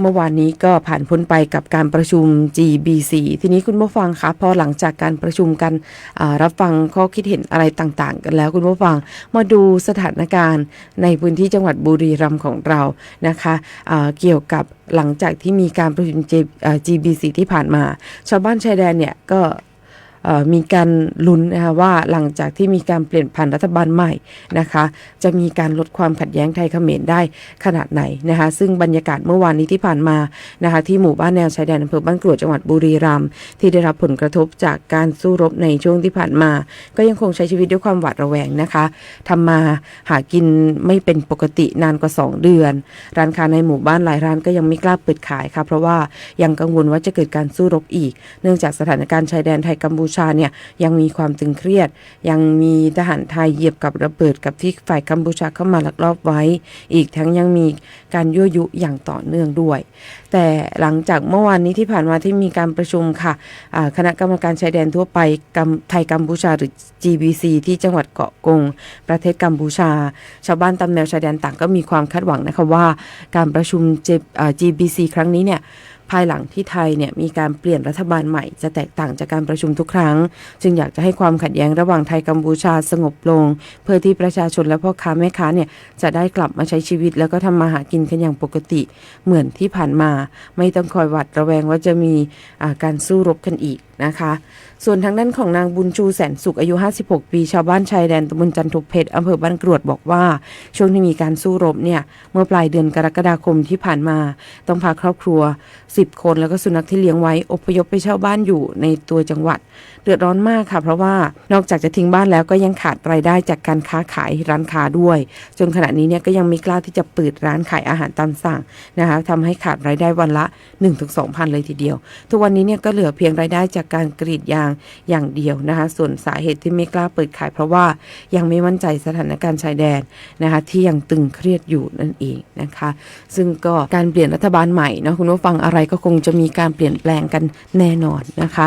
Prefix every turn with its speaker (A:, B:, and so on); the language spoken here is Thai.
A: เมื่อวานนี้ก็ผ่านพ้นไปกับการประชุม GBC ทีนี้คุณผู้ฟังคะพอหลังจากการประชุมกันรับฟังข้อคิดเห็นอะไรต่างๆ กันแล้วคุณผู้ฟังมาดูสถานการณ์ในพื้นที่จังหวัดบุรีรัมย์ของเรานะคะะเกี่ยวกับหลังจากที่มีการประชุม GBC ที่ผ่านมา ชาวบ้านชายแดนเนี่ยก็ มีการลุ้นนะคะว่าหลังจากที่มีการเปลี่ยนผ่านรัฐบาลใหม่นะคะ จะมีการลดความขัดแย้งไทยเขมรได้ขนาดไหนนะคะ ซึ่งบรรยากาศเมื่อวานนี้ที่ผ่านมานะคะที่หมู่บ้านแนวชายแดนอำเภอบ้านกรวดจังหวัดบุรีรัมย์ที่ได้รับผลกระทบจากการสู้รบในช่วงที่ผ่านมา ก็ยังคงใช้ชีวิตด้วยความหวาดระแวงนะคะทำมาหากินไม่เป็นปกตินานกว่า 2 เดือน ร้านค้าในหมู่บ้านหลายร้านก็ยังไม่กล้าเปิดขายค่ะเพราะว่ายังกังวลว่าจะเกิดการสู้รบอีก เนื่องจากสถานการณ์ชายแดนไทยกัมพูชาเนี่ยยังมีความตึงเครียด ยังมีทหารไทยเหยียบกับระเบิดกับที่ฝ่ายกัมพูชาเข้ามาลักลอบไว้ อีกทั้งยังมีการยั่วยุอย่างต่อเนื่องด้วย แต่หลังจากเมื่อวานนี้ที่ผ่านมาที่มีการประชุมค่ะคณะกรรมการชายแดนทั่วไปไทยกัมพูชาหรือ GBC ที่จังหวัดเกาะกง ประเทศกัมพูชา ชาวบ้านตามแนวชายแดนต่างก็มีความคาดหวังนะคะว่า การประชุม GBC ครั้งนี้เนี่ย ภายหลังที่ไทยเนี่ยมีการเปลี่ยนรัฐบาลใหม่จะแตกต่างจากการประชุมทุกครั้ง จึงอยากจะให้ความขัดแย้งระหว่างไทยกัมพูชาสงบลง เพื่อที่ประชาชนและพ่อค้าแม่ค้าเนี่ยจะได้กลับมาใช้ชีวิต แล้วก็ทำมาหากินกันอย่างปกติเหมือนที่ผ่านมา ไม่ต้องคอยหวัดระแวงว่าจะมีาการสู้รบกันอีกนะคะ ส่วนทางด้านของนางบุญชูแสนสุขอายุ 56 ปีชาวบ้านชายแดนตำบลจันทุกเพชรอำเภอบ้านกรวดบอกว่า ช่วงที่มีการสู้รบเนี่ยเมื่อปลายเดือนกรกฎาคมที่ผ่านมา ต้องพาครอบครัว10 คน แล้วก็สุนัขที่เลี้ยงไว้อพยพไปเช่าบ้านอยู่ในตัวจังหวัด เดือดร้อนมากค่ะ เพราะว่านอกจากจะทิ้งบ้านแล้วก็ยังขาดรายได้จากการค้าขายร้านค้าด้วย จนขณะนี้เนี่ยก็ยังไม่กล้าที่จะเปิดร้านขายอาหารตามสั่งนะคะทำให้ขาดรายได้วันละ 1-2พันเลยทีเดียว ทุกวันนี้เนี่ยก็เหลือเพียงรายได้จากการกรีดยางอย่างเดียวนะคะ ส่วนสาเหตุที่ไม่กล้าเปิดขายเพราะว่ายังไม่มั่นใจสถานการณ์ชายแดนนะคะที่ยังตึงเครียดอยู่นั่นเองนะคะ ซึ่งก็การเปลี่ยนรัฐบาลใหม่เนาะคุณผู้ฟังอะไรก็คงจะมีการเปลี่ยนแปลงกันแน่นอนนะคะ